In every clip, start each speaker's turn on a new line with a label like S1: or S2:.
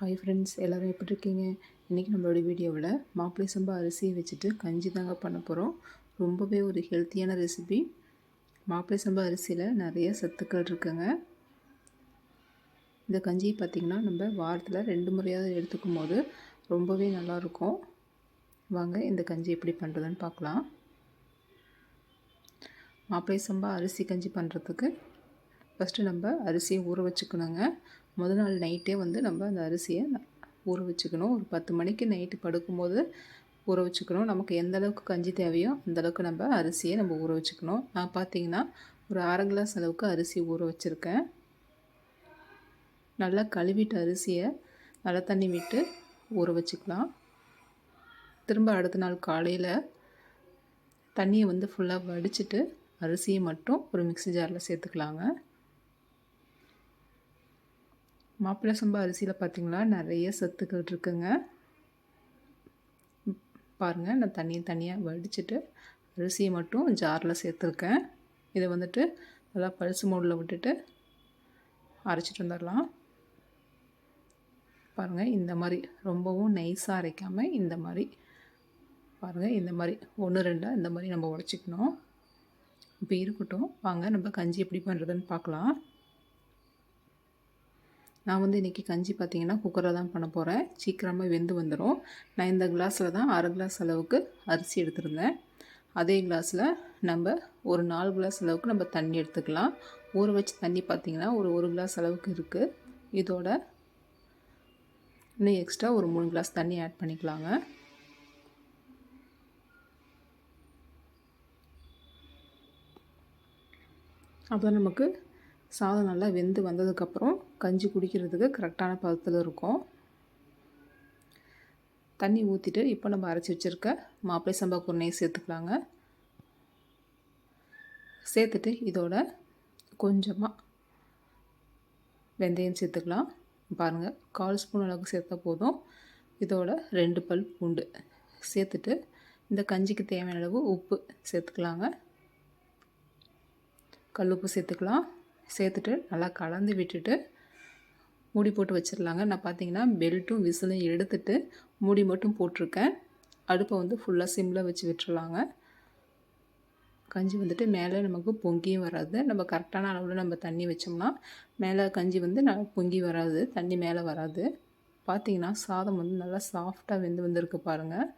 S1: Hi friends எல்லோரும் எப்படி இருக்கீங்க? இன்றைக்கி நம்மளோட வீடியோவில் மாப்பிள்ளை சம்பா அரிசியை வச்சுட்டு கஞ்சி தாங்க பண்ண போகிறோம் ரொம்பவே ஒரு ஹெல்த்தியான ரெசிபி மாப்பிள்ளை சம்பா அரிசியில் நிறைய சத்துக்கள் இருக்குங்க. இந்த கஞ்சி பார்த்திங்கன்னா நம்ம வாரத்தில் ரெண்டு முறையாவது எடுத்துக்கும் போது ரொம்பவே நல்லாயிருக்கும் வாங்க இந்த கஞ்சி எப்படி பண்ணுறதுன்னு பார்க்கலாம். மாப்பிள்ளை சம்பா அரிசி கஞ்சி பண்ணுறதுக்கு ஃபஸ்ட்டு நம்ம அரிசியை ஊற வச்சுக்கணுங்க. முதல் நாள் நைட்டே வந்து நம்ம அந்த அரிசியை ஊற வச்சுக்கணும். ஒரு பத்து மணிக்கு நைட்டு படுக்கும்போது ஊற வச்சுக்கணும். நமக்கு எந்த அளவுக்கு கஞ்சி தேவையோ அந்தளவுக்கு நம்ம அரிசியை நம்ம ஊற வச்சுக்கணும். நான் பார்த்தீங்கன்னா ஒரு அரை கிளாஸ் அளவுக்கு அரிசி ஊற வச்சுருக்கேன். நல்லா கழுவிட்டு அரிசியை நல்லா தண்ணி விட்டு ஊற வச்சுக்கலாம். திரும்ப அடுத்த நாள் காலையில் தண்ணியை வந்து ஃபுல்லாக வடிச்சிட்டு அரிசியை மட்டும் ஒரு மிக்சி ஜாரில் சேர்த்துக்கலாங்க. மாப்பிள்ளை சம்பா அரிசியில் பார்த்திங்களா நிறைய சத்துக்கள் இருக்குங்க. பாருங்கள் நான் தண்ணியை தனியாக வடிச்சிட்டு அரிசியை மட்டும் ஜாரில் சேர்த்துருக்கேன். இதை வந்துட்டு நல்லா பழுசு மூடில் விட்டுட்டு அரைச்சிட்டு வந்துடலாம். பாருங்கள் இந்த மாதிரி ரொம்பவும் நைஸாக அரைக்காமல் இந்த மாதிரி பாருங்கள் இந்த மாதிரி ஒன்று ரெண்டாக இந்த மாதிரி நம்ம உடச்சிக்கணும். இப்போ இருக்கட்டும். வாங்க நம்ம கஞ்சி எப்படி பண்ணுறதுன்னு பார்க்கலாம். நான் வந்து இன்றைக்கி கஞ்சி பார்த்திங்கன்னா குக்கரில் தான் பண்ண போகிறேன் சீக்கிரமாக வெந்து வந்துடும் நான் இந்த கிளாஸில் தான் அரை கிளாஸ் அளவுக்கு அரிசி எடுத்துருந்தேன். அதே கிளாஸில் நம்ம ஒரு நாலு கிளாஸ் அளவுக்கு நம்ம தண்ணி எடுத்துக்கலாம். ஊற வச்சு தண்ணி பார்த்திங்கன்னா ஒரு ஒரு கிளாஸ் அளவுக்கு இருக்குது இதோட இன்னும் எக்ஸ்ட்ரா ஒரு மூணு கிளாஸ் தண்ணி ஆட் பண்ணிக்கலாங்க. அப்போ நமக்கு சாதம் நல்லா வெந்து வந்ததுக்கப்புறம் கஞ்சி குடிக்கிறதுக்கு கரெக்டான பதத்தில் இருக்கும். தண்ணி ஊற்றிட்டு இப்போ நம்ம அரைச்சி வச்சுருக்க மாப்பிள்ளை சம்பா குருணையை சேர்த்துக்கலாங்க. சேர்த்துட்டு இதோட கொஞ்சமாக வெந்தயம் சேர்த்துக்கலாம். பாருங்கள் கால் ஸ்பூன் அளவுக்கு சேர்த்தா போதும். இதோட ரெண்டு பல் பூண்டு சேர்த்துட்டு இந்த கஞ்சிக்கு தேவையான அளவு உப்பு சேர்த்துக்கலாங்க. கல் உப்பு சேர்த்துக்கலாம். சேர்த்துட்டு நல்லா கலந்து விட்டுட்டு மூடி போட்டு வச்சிடலாங்க. நான் பார்த்தீங்கன்னா பெல்ட்டும் விசிலும் எடுத்துட்டு மூடி மட்டும் போட்டிருக்கேன். அடுப்பை வந்து ஃபுல்லாக சிம்மில் வச்சு விட்டுருலாங்க கஞ்சி வந்துட்டு மேலே நமக்கு பொங்கியும் வராது. நம்ம கரெக்டான அளவில் நம்ம தண்ணி வச்சோம்னா மேலே கஞ்சி வந்து நல்லா பொங்கி வராது. தண்ணி மேலே வராது. பார்த்திங்கன்னா சாதம் வந்து நல்லா சாஃப்டாக வெந்து வந்திருக்கு பாருங்கள்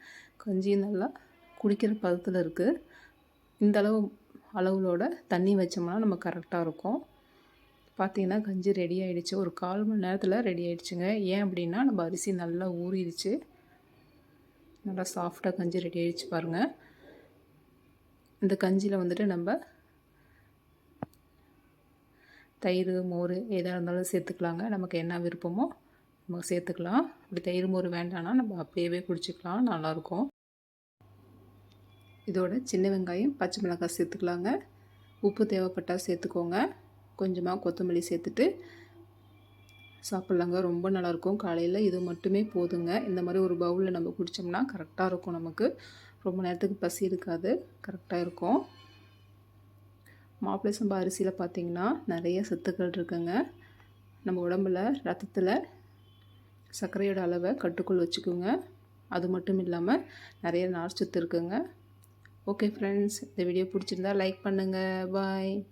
S1: கஞ்சியும் நல்லா குடிக்கிற பதத்தில் இருக்குது இந்த அளவு தண்ணி வச்சோம்னா நம்ம கரெக்டாக இருக்கும். பார்த்தீங்கன்னா கஞ்சி ரெடி ஆகிடுச்சு ஒரு கால் மணி நேரத்தில் ரெடி ஆகிடுச்சுங்க ஏன் அப்படின்னா நம்ம அரிசி நல்லா ஊறிடுச்சு. நல்லா சாஃப்டாக கஞ்சி ரெடி ஆகிடுச்சு பாருங்கள் இந்த கஞ்சியில் வந்துட்டு நம்ம தயிர் மோர் எதாக இருந்தாலும் சேர்த்துக்கலாங்க. நமக்கு என்ன விருப்பமோ நம்ம சேர்த்துக்கலாம். அப்படி தயிர் மோர் வேண்டாம்னா நம்ம அப்படியே குடிச்சிக்கலாம். நல்லாயிருக்கும். இதோட சின்ன வெங்காயம் பச்சை மிளகாய் சேர்த்துக்கலாங்க. உப்பு தேவைப்பட்டால் சேர்த்துக்கோங்க. கொஞ்சமாக கொத்தமல்லி சேர்த்துட்டு சாப்பிட்லாங்க. ரொம்ப நல்லாயிருக்கும். காலையில் இது மட்டுமே போதுங்க. இந்த மாதிரி ஒரு பவுலில் நம்ம குடித்தோம்னா கரெக்டாக இருக்கும் நமக்கு. ரொம்ப நேரத்துக்கு பசி இருக்காது. கரெக்டாக இருக்கும். மாப்பிள்ளை சம்பா அரிசியில் பார்த்திங்கன்னா நிறைய சத்துக்கள் இருக்குங்க. நம்ம உடம்புல ரத்தத்தில் சர்க்கரையோட அளவை கட்டுக்குள் வச்சுக்கோங்க. அது மட்டும் இல்லாமல் நிறைய நார்ச்சத்து இருக்குங்க. ஓகே ஃப்ரெண்ட்ஸ் இந்த வீடியோ பிடிச்சிருந்தா லைக் பண்ணுங்கள் பாய்